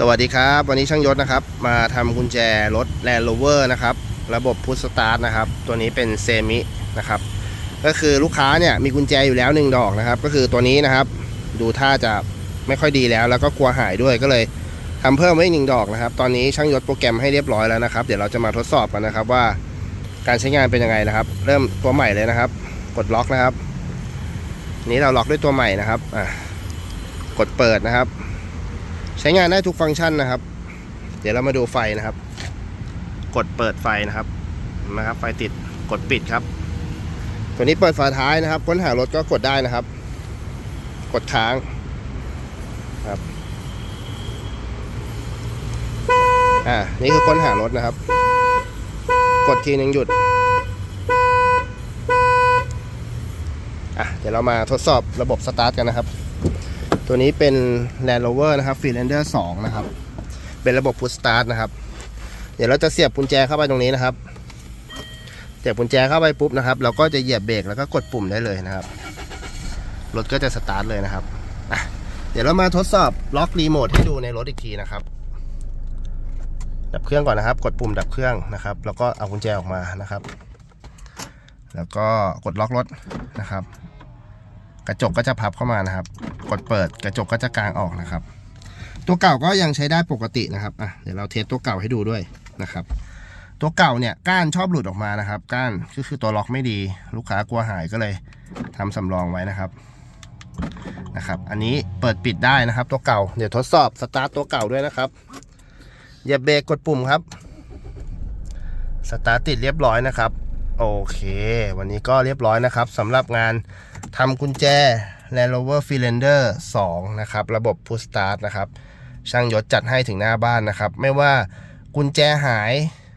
สวัสดีครับ วันนี้ช่างยศนะครับ มาทำกุญแจรถ Land Rover นะครับ ระบบพุทสตาร์ทนะครับ ตัวนี้เป็นเซมินะครับ ก็คือลูกค้าเนี่ยมีกุญแจอยู่แล้วหนึ่งดอกนะครับ ก็คือตัวนี้นะครับ ดูท่าจะไม่ค่อยดีแล้ว แล้วก็กลัวหายด้วยก็เลยทำเพิ่มไว้อีกหนึ่งดอกนะครับ ตอนนี้ช่างยศโปรแกรมให้เรียบร้อยแล้วนะครับ เดี๋ยวเราจะมาทดสอบกันนะครับว่าการใช้งานเป็นยังไงนะครับ เริ่มตัวใหม่เลยนะครับ กดล็อกนะครับ นี้เราล็อกด้วยตัวใหม่นะครับอะกดเปิดนะครับ ใช้งานได้ทุกฟังก์ชันนะครับ เดี๋ยวเรามาดูไฟนะครับ กดเปิดไฟนะครับนะครับ ไฟติดกดปิดครับ ตัวนี้เปิดฝาท้ายนะครับ ค้นหารถก็กดได้นะครับ กดค้างครับอ่านี่คือค้นหารถนะครับ กดทีหนึ่งหยุดอะเดี๋ยวเรามาทดสอบระบบสตาร์ทกันนะครับ ตัวนี้เป็น Land Rover นะครับ Freelander 2 นะครับ เป็นระบบ Push Start นะครับ เดี๋ยวเราจะเสียบกุญแจเข้าไปตรงนี้นะครับ เสียบกุญแจเข้าไปปุ๊บนะครับ เราก็จะเหยียบเบรกแล้วก็กดปุ่มได้เลยนะครับ รถก็จะสตาร์ทเลยนะครับ เดี๋ยวเรามาทดสอบล็อกรีโมทให้ดูในรถอีกทีนะครับ ดับเครื่องก่อนนะครับ กดปุ่มดับเครื่องนะครับ แล้วก็เอากุญแจออกมานะครับ แล้วก็กดล็อกรถนะครับ กระจกก็จะพับเข้ามานะครับ กดเปิดกระจกก็จะกางออกนะครับ ตัวเก่าก็ยังใช้ได้ปกตินะครับอะเดี๋ยวเราเทสตัวเก่าให้ดูด้วยนะครับ ตัวเก่าเนี่ยก้านชอบหลุดออกมานะครับ ก้านก็คือตัวล็อกไม่ดี ลูกค้ากลัวหายก็เลยทำสำรองไว้นะครับนะครับ อันนี้เปิดปิดได้นะครับ ตัวเก่าเดี๋ยวทดสอบสตาร์ทตัวเก่าด้วยนะครับเหยียบเบรกกดปุ่มครับสตาร์ทติดเรียบร้อยนะครับ โอเค วันนี้ก็เรียบร้อยนะครับสำหรับงาน ทำกุญแจ Land Rover Freelander 2 นะครับ ระบบ Push Start นะครับ ช่างยศจัดให้ถึงหน้าบ้านนะครับ ไม่ว่ากุญแจหาย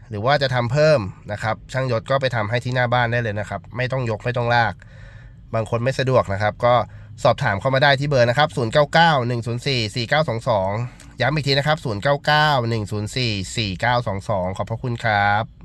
หรือว่าจะทำเพิ่มนะครับ ช่างยศก็ไปทำให้ที่หน้าบ้านได้เลยนะครับ ไม่ต้องยกไม่ต้องลาก บางคนไม่สะดวกนะครับ ก็สอบถามเข้ามาได้ที่เบอร์นะครับ 099104 4922 ย้ำอีกทีนะครับ 099104 4922 ขอบพระคุณครับ